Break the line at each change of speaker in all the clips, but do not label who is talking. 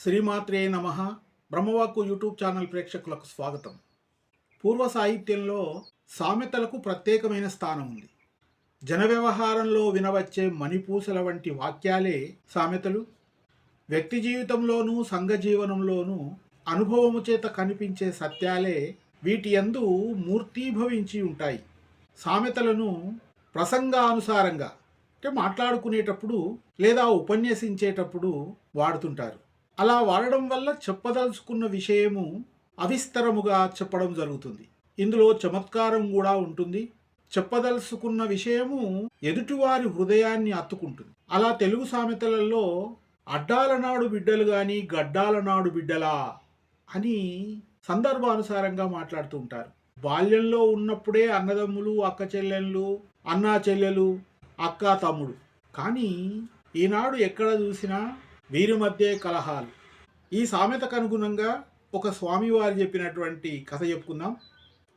శ్రీమాత్రే నమ. బ్రహ్మవాక్కు YouTube channel ప్రేక్షకులకు స్వాగతం. పూర్వ సాహిత్యంలో సామెతలకు ప్రత్యేకమైన స్థానం ఉంది. జన వ్యవహారంలో వినవచ్చే మణిపూసల వంటి వాక్యాలే సామెతలు. వ్యక్తి జీవితంలోనూ సంఘ జీవనంలోనూ అనుభవము చేత కనిపించే సత్యాలే వీటి యందు మూర్తీభవించి ఉంటాయి. సామెతలను ప్రసంగానుసారంగా అంటే మాట్లాడుకునేటప్పుడు లేదా ఉపన్యసించేటప్పుడు వాడుతుంటారు. అలా వాడడం వల్ల చెప్పదలుచుకున్న విషయము అవిస్తరముగా చెప్పడం జరుగుతుంది. ఇందులో చమత్కారం కూడా ఉంటుంది. చెప్పదలుచుకున్న విషయము ఎదుటివారి హృదయాన్ని అత్తుకుంటుంది అలా తెలుగు సామెతలలో అడ్డాల నాడు బిడ్డలు గాని గడ్డాల నాడు బిడ్డలా అని సందర్భానుసారంగా మాట్లాడుతూ ఉంటారు. బాల్యంలో ఉన్నప్పుడే అన్నదమ్ములు అక్క చెల్లెళ్ళు అన్నా చెల్లెలు అక్క తమ్ముడు. కానీ ఈనాడు ఎక్కడ చూసినా వీరి మధ్య కలహాలు. ఈ సామెతకు అనుగుణంగా ఒక స్వామివారు చెప్పినటువంటి కథ చెప్పుకుందాం.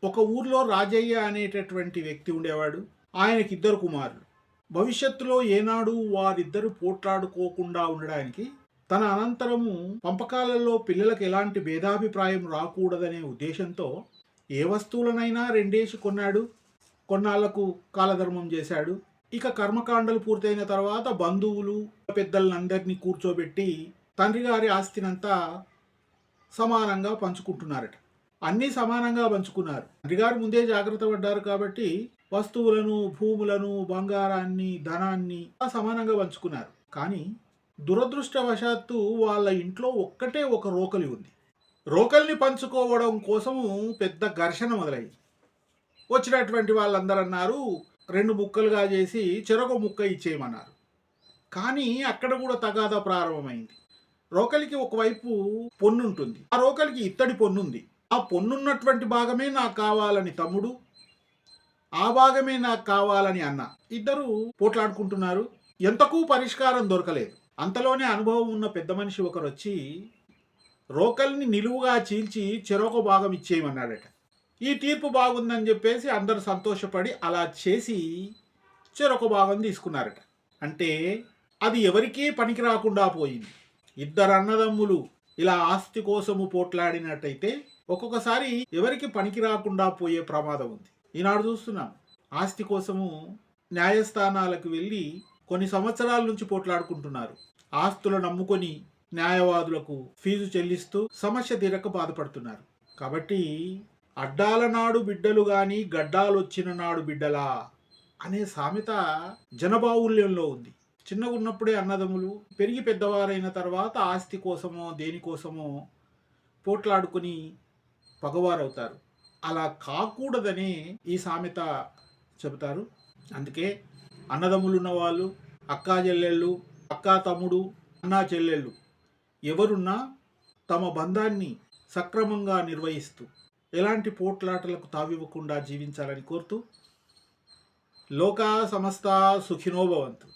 ఒక ఊర్లో రాజయ్య అనేటటువంటి వ్యక్తి ఉండేవాడు. ఆయనకి ఇద్దరు కుమారులు. భవిష్యత్తులో ఏనాడు వారిద్దరు పోట్లాడుకోకుండా ఉండడానికి తన అనంతరము పంపకాలలో పిల్లలకు ఎలాంటి భేదాభిప్రాయం రాకూడదనే ఉద్దేశంతో ఏ వస్తువులనైనా రెండేసి కొన్నాడు. కొన్నాళ్ళకు కాలధర్మం చేశాడు. ఇక కర్మకాండలు పూర్తయిన తర్వాత బంధువులు పెద్దలందరినీ కూర్చోబెట్టి తండ్రి గారి ఆస్తినంతా సమానంగా పంచుకుంటున్నారట. అన్నీ సమానంగా పంచుకున్నారు. తండ్రి గారు ముందే జాగ్రత్త పడ్డారు కాబట్టి వస్తువులను భూములను బంగారాన్ని ధనాన్ని సమానంగా పంచుకున్నారు. కానీ దురదృష్టవశాత్తు వాళ్ళ ఇంట్లో ఒక్కటే ఒక రోకలి ఉంది. రోకల్ని పంచుకోవడం కోసము పెద్ద ఘర్షణ మొదలైంది. వచ్చినటువంటి వాళ్ళందరూ అన్నారు రెండు ముక్కలుగా చేసి చెరొక ముక్క ఇచ్చేయమన్నారు. కానీ అక్కడ కూడా తగాదా ప్రారంభమైంది. రోకలికి ఒకవైపు పొన్నుంటుంది. ఆ రోకలికి ఇత్తడి పొన్నుంది. ఆ పొన్నున్నటువంటి భాగమే నాకు కావాలని తమ్ముడు ఆ భాగమే నాకు కావాలని అన్న. ఇద్దరు పోట్లాడుకుంటున్నారు. ఎంతకు పరిష్కారం దొరకలేదు. అంతలోనే అనుభవం ఉన్న పెద్ద మనిషి ఒకరు వచ్చి రోకల్ని నిలువుగా చీల్చి చెరొక భాగం ఇచ్చేయమన్నాడట. ఈ తీర్పు బాగుందని చెప్పేసి అందరూ సంతోషపడి అలా చేసి చెరొక భాగం తీసుకున్నారట. అంటే అది ఎవరికీ పనికి రాకుండా పోయింది. ఇద్దరు అన్నదమ్ములు ఇలా ఆస్తి కోసము పోట్లాడినట్టయితే ఒక్కొక్కసారి ఎవరికి పనికి రాకుండా పోయే ప్రమాదం ఉంది. ఈనాడు చూస్తున్నాం. ఆస్తి కోసము న్యాయస్థానాలకు వెళ్ళి కొన్ని సంవత్సరాల నుంచి పోట్లాడుకుంటున్నారు. ఆస్తులను నమ్ముకొని న్యాయవాదులకు ఫీజు చెల్లిస్తూ సమస్య తీరక బాధపడుతున్నారు. కాబట్టి అడ్డాల నాడు బిడ్డలు గాని గడ్డాలొచ్చిన నాడు బిడ్డలా అనే సామెత జనబాహుల్యంలో ఉంది. చిన్నగా ఉన్నప్పుడే అన్నదమ్ములు పెరిగి పెద్దవారైన తర్వాత ఆస్తి కోసమో దేనికోసమో పోట్లాడుకుని పగవారవుతారు. అలా కాకూడదనే ఈ సామెత చెబుతారు. అందుకే అన్నదమ్ములు ఉన్నవాళ్ళు అక్కా చెల్లెళ్ళు అక్కా తమ్ముడు అన్నా చెల్లెళ్ళు ఎవరున్నా తమ బంధాన్ని సక్రమంగా నిర్వహిస్తూ ఎలాంటి పోట్లాటలకు తావివ్వకుండా జీవించాలని కోరుతూ లోకా సమస్త సుఖినోభవంతు